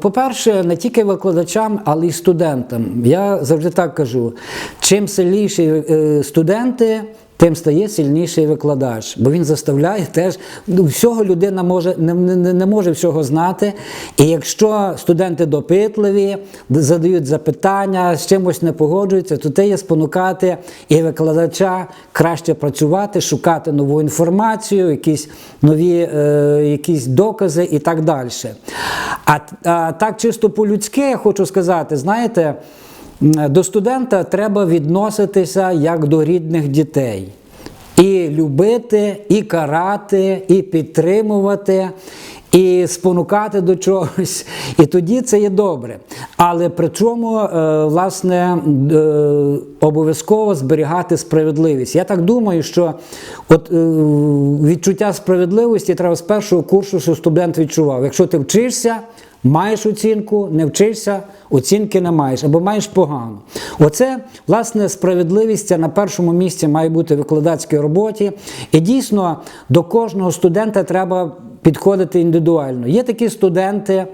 По-перше, не тільки викладачам, але й студентам. Я завжди так кажу: чим сильніші е, студенти, тим стає сильніший викладач, бо він заставляє теж ну, всього людина може не, не, не може всього знати. І якщо студенти допитливі, задають запитання, з чимось не погоджуються, то це є спонукати і викладача краще працювати, шукати нову інформацію, якісь нові е, якісь докази і так далі. А, а так чисто по-людськи я хочу сказати, знаєте. До студента треба відноситися як до рідних дітей. І любити, і карати, і підтримувати, і спонукати до чогось. І тоді це є добре. Але при чому, е, власне, е, обов'язково зберігати справедливість. Я так думаю, що от, е, відчуття справедливості треба з першого курсу, що студент відчував. Якщо ти вчишся, Маєш оцінку, не вчишся, оцінки не маєш або маєш погано. Оце, власне, справедливість на першому місці має бути в викладацькій роботі. І дійсно до кожного студента треба підходити індивідуально. Є такі студенти,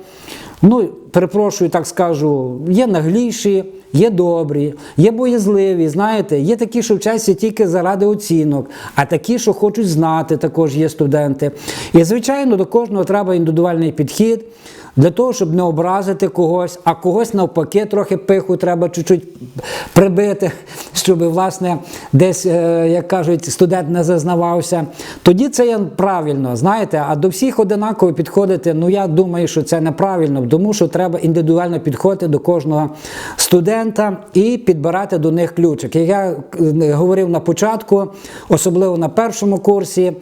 ну, перепрошую, так скажу, є нагліші, є добрі, є боязливі, знаєте, є такі, що вчаться тільки заради оцінок, а такі, що хочуть знати, також є студенти. І, звичайно, до кожного треба індивідуальний підхід для того, щоб не образити когось, а когось навпаки, трохи пиху треба чуть-чуть прибити, щоб, власне, десь, е, як кажуть, студент не зазнавався. Тоді це є правильно, знаєте, а до всіх одинаково підходити, ну я думаю, що це неправильно, тому що треба індивідуально підходити до кожного студента і підбирати до них ключик. Як я е, говорив на початку, особливо на першому курсі,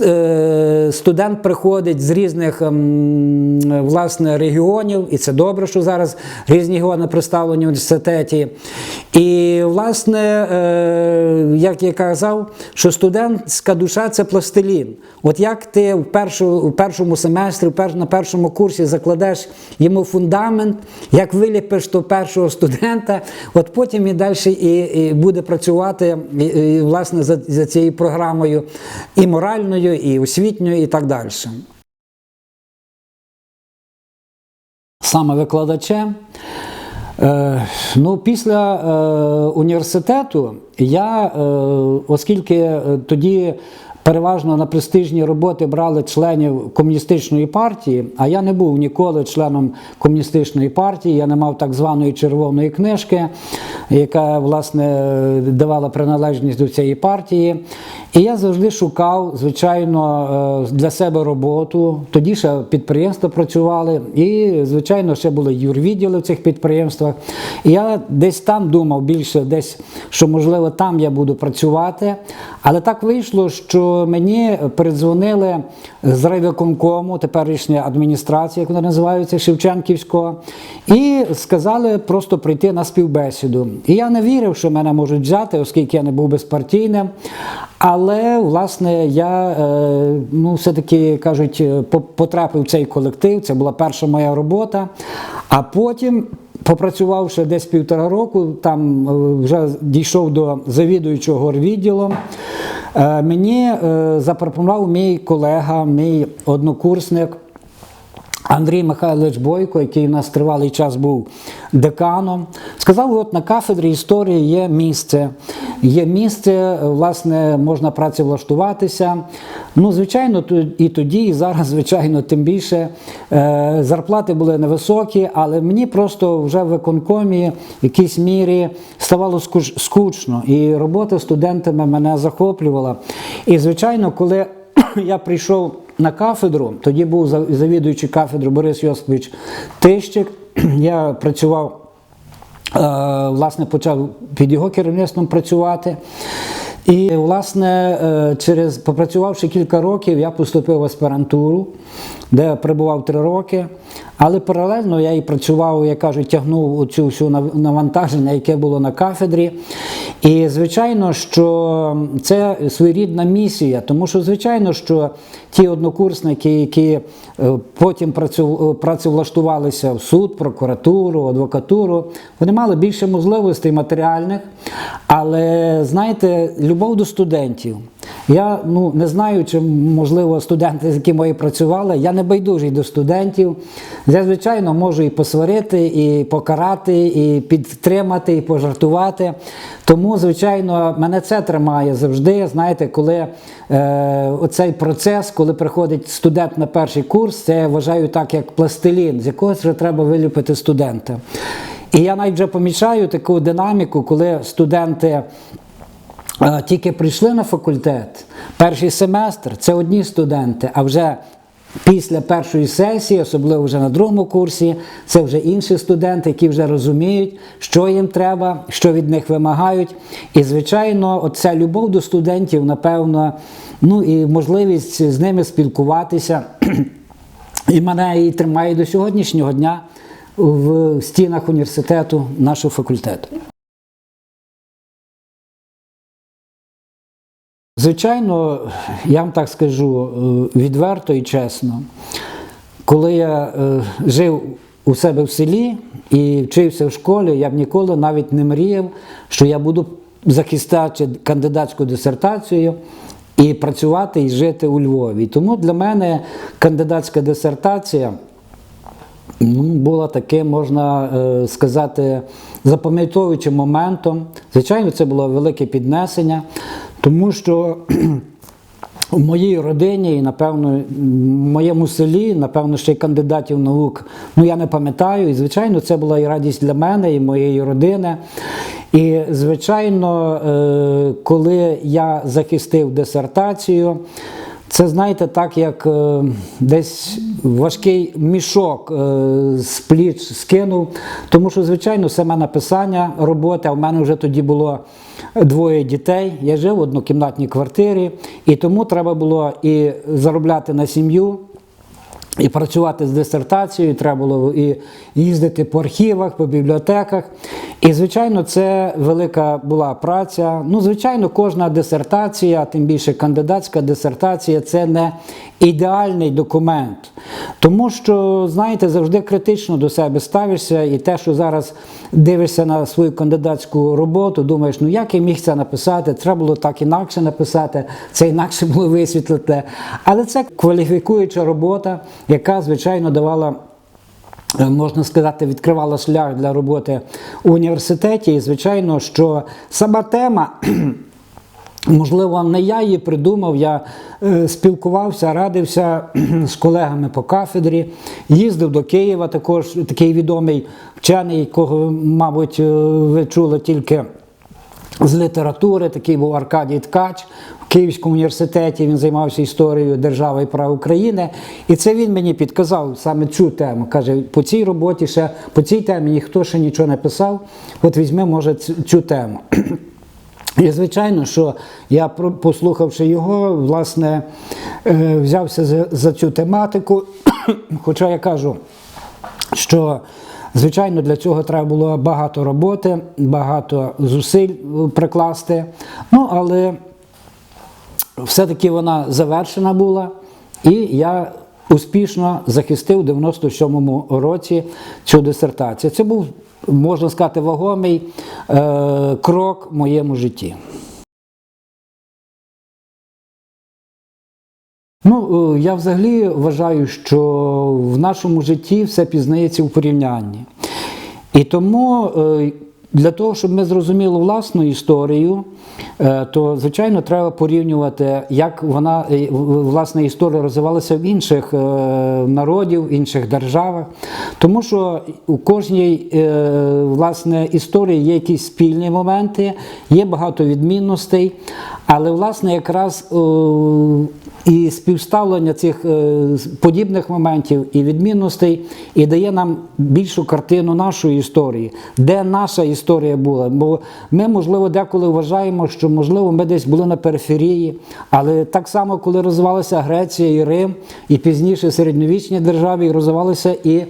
е, студент приходить з різних ем, власне регіонів, і це добре, що зараз різні регіони представлені в університеті. І, власне, е, як я казав, що студентська душа це пластилін. От як ти в, першу, першому семестрі, на першому курсі закладеш йому фундамент, як виліпиш до першого студента, от потім і далі і, і буде працювати і, і, власне за, за цією програмою і моральною, і освітньою, і так далі. Саме викладачем. Е, ну, після е, університету я, е, оскільки тоді переважно на престижні роботи брали членів комуністичної партії, а я не був ніколи членом комуністичної партії, я не мав так званої червоної книжки, яка власне давала приналежність до цієї партії. І я завжди шукав, звичайно, е, для себе роботу. Тоді ще підприємства працювали, і, звичайно, ще були юрвідділи в цих підприємствах. І я десь там думав більше, десь, що можливо там я буду працювати. Але так вийшло, що мені передзвонили з райвиконкому, теперішня адміністрація, як вона називається, Шевченківського, і сказали просто прийти на співбесіду. І я не вірив, що мене можуть взяти, оскільки я не був безпартійним. Але власне я е, ну, все-таки кажуть, е, потрапив в цей колектив. Це була перша моя робота. А потім, попрацювавши десь півтора року, там е, вже дійшов до завідуючого відділом. Е, Мені запропонував мій колега, мій однокурсник. Андрій Михайлович Бойко, який у нас тривалий час був деканом, сказав: от на кафедрі історії є місце. Є місце, власне, можна працевлаштуватися. Ну, звичайно, і тоді, і зараз, звичайно, тим більше е, зарплати були невисокі, але мені просто вже в виконкомі в якійсь мірі ставало скучно. І робота студентами мене захоплювала. І, звичайно, коли я прийшов на кафедру, тоді був за- завідуючий кафедру Борис Йосипович Тищик. Я працював, е, власне, почав під його керівництвом працювати. І, власне, е, через попрацювавши кілька років, я поступив в аспірантуру, де прибував три роки. Але паралельно я і працював, як кажуть, тягнув оцю всю навантаження, яке було на кафедрі. І звичайно, що це своєрідна місія, тому що, звичайно, що ті однокурсники, які е, потім працю- працевлаштувалися в суд, прокуратуру, адвокатуру, вони мали більше можливостей матеріальних. Але знаєте, любов до студентів, Я ну, не знаю, чи можливо студенти, з якими мої працювали, я не байдужий до студентів. Я, звичайно, можу і посварити, і покарати, і підтримати, і пожартувати. Тому, звичайно, мене це тримає завжди. Знаєте, коли е, оцей процес, коли приходить студент на перший курс, це я вважаю так, як пластилін, з якогось вже треба виліпити студента. І я навіть вже помічаю таку динаміку, коли студенти. Тільки прийшли на факультет, перший семестр це одні студенти, а вже після першої сесії, особливо вже на другому курсі, це вже інші студенти, які вже розуміють, що їм треба, що від них вимагають. І, звичайно, оця любов до студентів, напевно, ну і можливість з ними спілкуватися. І мене і тримає до сьогоднішнього дня в стінах університету нашого факультету. Звичайно, я вам так скажу е, відверто і чесно, коли я е, жив у себе в селі і вчився в школі, я б ніколи навіть не мріяв, що я буду захистати кандидатську дисертацію і працювати і жити у Львові. Тому для мене кандидатська дисертація ну, була таким, можна е, сказати, запам'ятовуючим моментом. Звичайно, це було велике піднесення, тому що в моїй родині і, напевно, в моєму селі, напевно, ще й кандидатів наук, ну я не пам'ятаю. І, звичайно, це була і радість для мене, і моєї родини. І, звичайно, е, коли я захистив дисертацію, це знаєте, так як е, десь важкий мішок е, з пліч скинув, тому що, звичайно, саме написання роботи, а в мене вже тоді було двоє дітей. Я жив в однокімнатній квартирі, і тому треба було і заробляти на сім'ю. І працювати з дисертацією, треба було і їздити по архівах, по бібліотеках. І, звичайно, це велика була праця. Ну, звичайно, кожна дисертація, тим більше кандидатська дисертація це не ідеальний документ. Тому що, знаєте, завжди критично до себе ставишся, і те, що зараз дивишся на свою кандидатську роботу, думаєш, ну як я міг це написати, треба було так інакше написати, це інакше було висвітлити. Але це кваліфікуюча робота, яка, звичайно, давала. е, Можна сказати, відкривала шлях для роботи у університеті. І, звичайно, що сама тема Можливо, не я її придумав, я е, спілкувався, радився з колегами по кафедрі, їздив до Києва, також такий відомий вчений, якого, мабуть, е, ви чули тільки з літератури, такий був Аркадій Ткач в Київському університеті. Він займався історією держави і прав України. І це він мені підказав саме цю тему. Каже, по цій роботі ще по цій темі ніхто ще нічого не писав. От візьми, може, цю- цю тему. І звичайно, що я, послухавши його, власне, е, взявся за, цю тематику. Хоча я кажу, що звичайно для цього треба було багато роботи, багато зусиль прикласти. Ну, але все-таки вона завершена була, і я успішно захистив у 97-му році цю дисертацію. Це був, можна сказати, вагомий е, крок в моєму житті. Ну, е, я взагалі вважаю, що в нашому житті все пізнається у порівнянні. І тому е, для того, щоб ми зрозуміли власну історію, е, то звичайно треба порівнювати, як вона е, власна історія розвивалася в інших е, народів, в інших державах. Тому що у кожній власне історії є якісь спільні моменти, є багато відмінностей, але власне якраз і співставлення цих е, подібних моментів і відмінностей і дає нам більшу картину нашої історії, де наша історія була. Бо ми, можливо, деколи вважаємо, що можливо ми десь були на периферії, але так само, коли розвивалася Греція і Рим, і пізніше середньовічні держави, і розвивалася і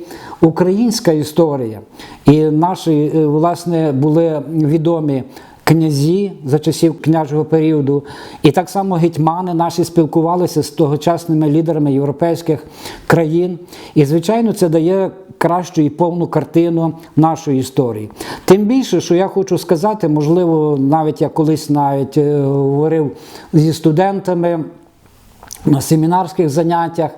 українська історія. І наші, е, власне, були відомі князі за часів княжого періоду, і так само гетьмани наші спілкувалися з тогочасними лідерами європейських країн. І, звичайно, це дає кращу і повну картину нашої історії. Тим більше, що я хочу сказати, можливо, навіть я колись навіть е, говорив зі студентами на семінарських заняттях.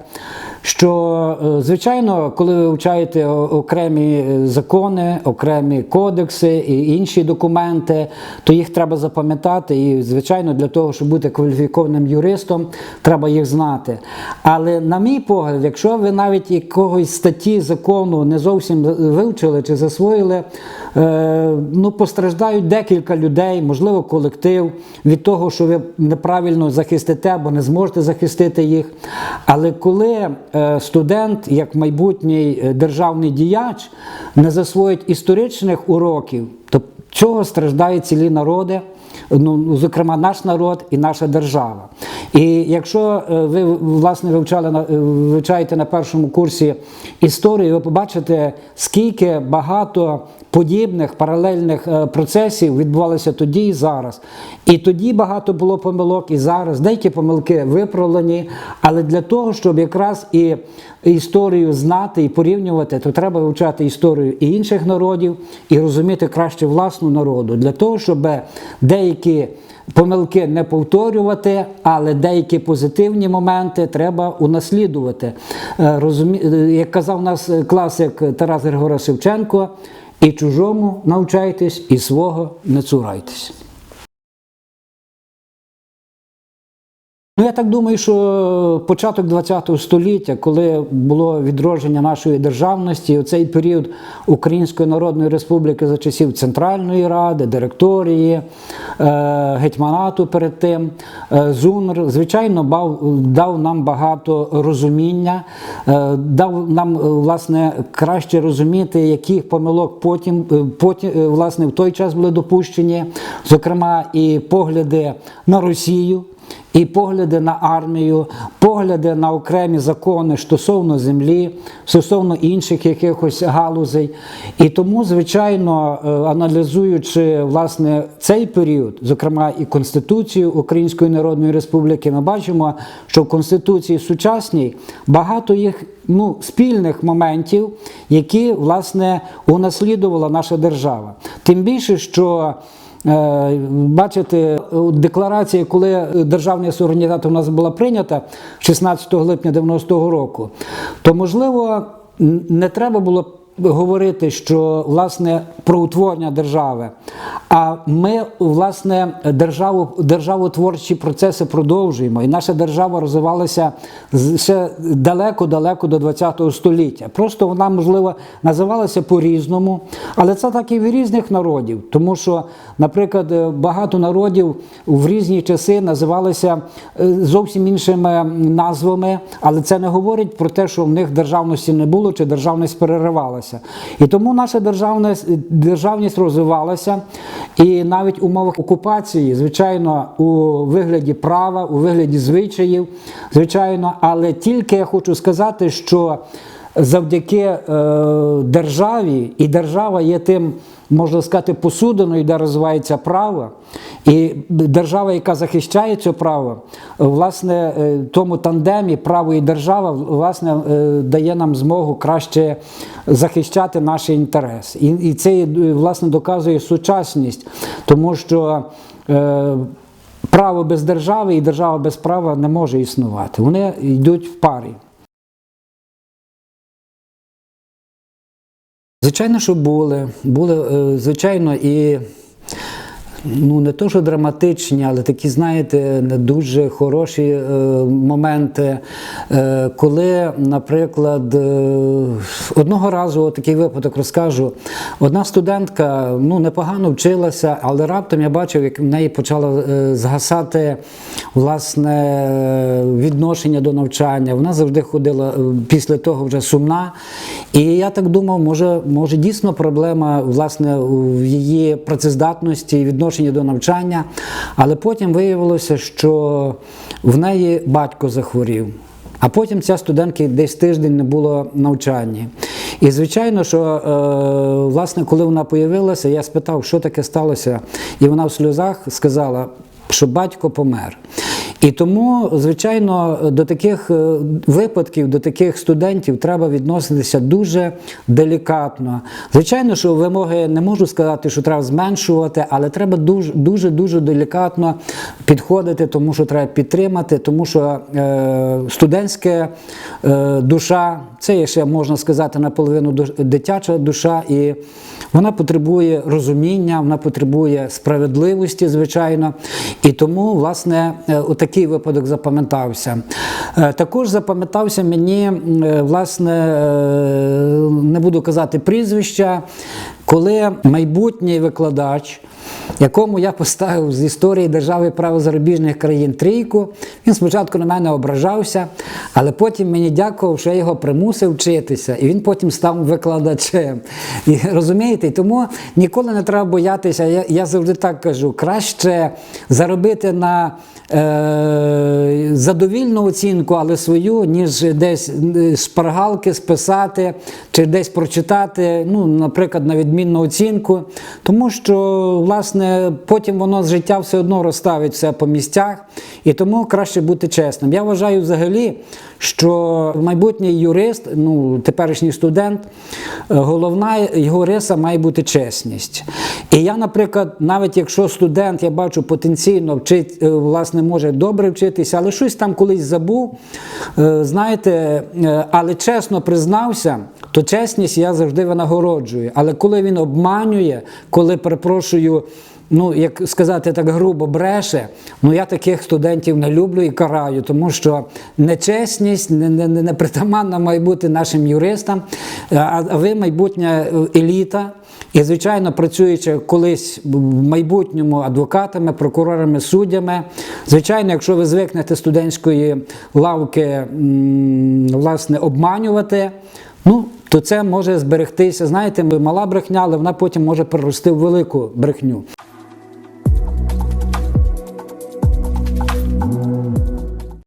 Що, е, звичайно, коли ви вивчаєте окремі е, закони, окремі кодекси і інші документи, то їх треба запам'ятати. І, звичайно, для того, щоб бути кваліфікованим юристом, треба їх знати. Але, на мій погляд, якщо ви навіть якогось статті закону не зовсім вивчили чи засвоїли, е, ну, постраждають декілька людей, можливо, колектив від того, що ви неправильно захистите або не зможете захистити їх. Але коли студент, як майбутній е, державний діяч, не засвоїть історичних уроків, то чого страждають цілі народи? Ну, зокрема, наш народ і наша держава. І якщо е, ви власне вивчали е, вивчаєте на першому курсі історію, ви побачите, скільки багато подібних паралельних е, процесів відбувалося тоді і зараз. І тоді багато було помилок, і зараз деякі помилки виправлені. Але для того, щоб якраз і історію знати і порівнювати, то треба вивчати історію і інших народів, і розуміти краще власну народу, для того, щоб деякі помилки не повторювати, але деякі позитивні моменти треба унаслідувати. Е, е, Як казав нас класик Тарас Григорович Шевченко, і чужому навчайтесь, і свого не цурайтесь. Ну, я так думаю, що початок ХХ століття, коли було відродження нашої державності, у цей період Української Народної Республіки за часів Центральної Ради, директорії, е, гетьманату перед тим, е, ЗУНР, звичайно, бав, дав нам багато розуміння, е, дав нам власне краще розуміти, яких помилок потім, потім власне в той час були допущені, зокрема, і погляди на Росію. І погляди на армію, погляди на окремі закони стосовно землі, стосовно інших якихось галузей. І тому, звичайно, е, аналізуючи власне цей період, зокрема і Конституцію Української Народної Республіки, ми бачимо, що в Конституції сучасній багато їх ну, спільних моментів, які власне унаслідувала наша держава. Тим більше, що Бачите, у декларації, коли державний суверенітет у нас була прийнята 16 липня 90-го року, то можливо не треба було говорити, що власне про утворення держави. А ми, власне, державу, державотворчі процеси продовжуємо, і наша держава розвивалася ще далеко-далеко до ХХ століття. Просто вона, можливо, називалася по-різному, але це так і в різних народів, тому що, наприклад, е, багато народів в різні часи називалися е, зовсім іншими назвами, але це не говорить про те, що в них державності не було чи державність переривалася. І тому наша державність розвивалася, і навіть у умовах окупації, звичайно, у вигляді права, у вигляді звичаїв, звичайно, але тільки я хочу сказати, що завдяки е, державі, і держава є тим, можна сказати, посудиною, де розвивається право, і держава, яка захищає це право, власне, е, тому тандемі право і держава власне е, дає нам змогу краще захищати наші інтереси. І, це власне доказує сучасність, тому що. Право без держави і держава без права не може існувати. Вони йдуть в парі. Звичайно, що були. Були, е, звичайно, і ну, не то, що драматичні, але такі, знаєте, не дуже хороші е, моменти. Е, коли, наприклад, е, одного разу такий випадок розкажу. Одна студентка ну, непогано вчилася, але раптом я бачив, як в неї почало е, згасати власне відношення до навчання. Вона завжди ходила е, після того вже сумна. І я так думав, може, може дійсно проблема власне в її працездатності і відношенні до навчання. Але потім виявилося, що в неї батько захворів. А потім ця студентка десь тиждень не було навчання. І звичайно, що е, власне, коли вона появилася, я спитав, що таке сталося, і вона в сльозах сказала, що батько помер. І тому, звичайно, до таких е, випадків, до таких студентів треба відноситися дуже делікатно. Звичайно, що вимоги не можу сказати, що треба зменшувати, але треба дуже дуже дуже делікатно підходити, тому що треба підтримати, тому що е, студентська е, душа це є ще можна сказати наполовину дитяча душа, і вона потребує розуміння, вона потребує справедливості, звичайно. І тому, власне, е, отакий випадок запам'ятався. Е, Також запам'ятався мені, власне, е, не буду казати прізвища, коли майбутній викладач, якому я поставив з історії держави право зарубіжних країн трійку, він спочатку на мене ображався, але потім мені дякував, що я його примусив вчитися, і він потім став викладачем. І, розумієте, тому ніколи не треба боятися. Я, я завжди так кажу: краще заробити на е, задовільну оцінку, але свою, ніж десь е, шпаргалки списати чи десь прочитати, ну, наприклад, на відмінну оцінку. Тому що, власне, потім воно з життя все одно розставить все по місцях, і тому краще бути чесним. Я вважаю взагалі, що майбутній юрист, ну, теперішній студент, е, головна його риса має бути чесність. І я, наприклад, навіть якщо студент, я бачу, потенційно вчить, е, власне, може добре вчитися, але щось там колись забув, е, знаєте, але чесно признався, то чесність я завжди винагороджую. Але коли він обманює, коли перепрошую. Ну, як сказати так грубо, бреше, ну я таких студентів не люблю і караю, тому що нечесність не, не, не притаманна має бути нашим юристам, а, а ви майбутня е, еліта. І, звичайно, працюючи колись в майбутньому адвокатами, прокурорами, суддями, звичайно, якщо ви звикнете студентської лавки власне, обманювати, ну, то це може зберегтися. Знаєте, мала брехня, але вона потім може перерости в велику брехню.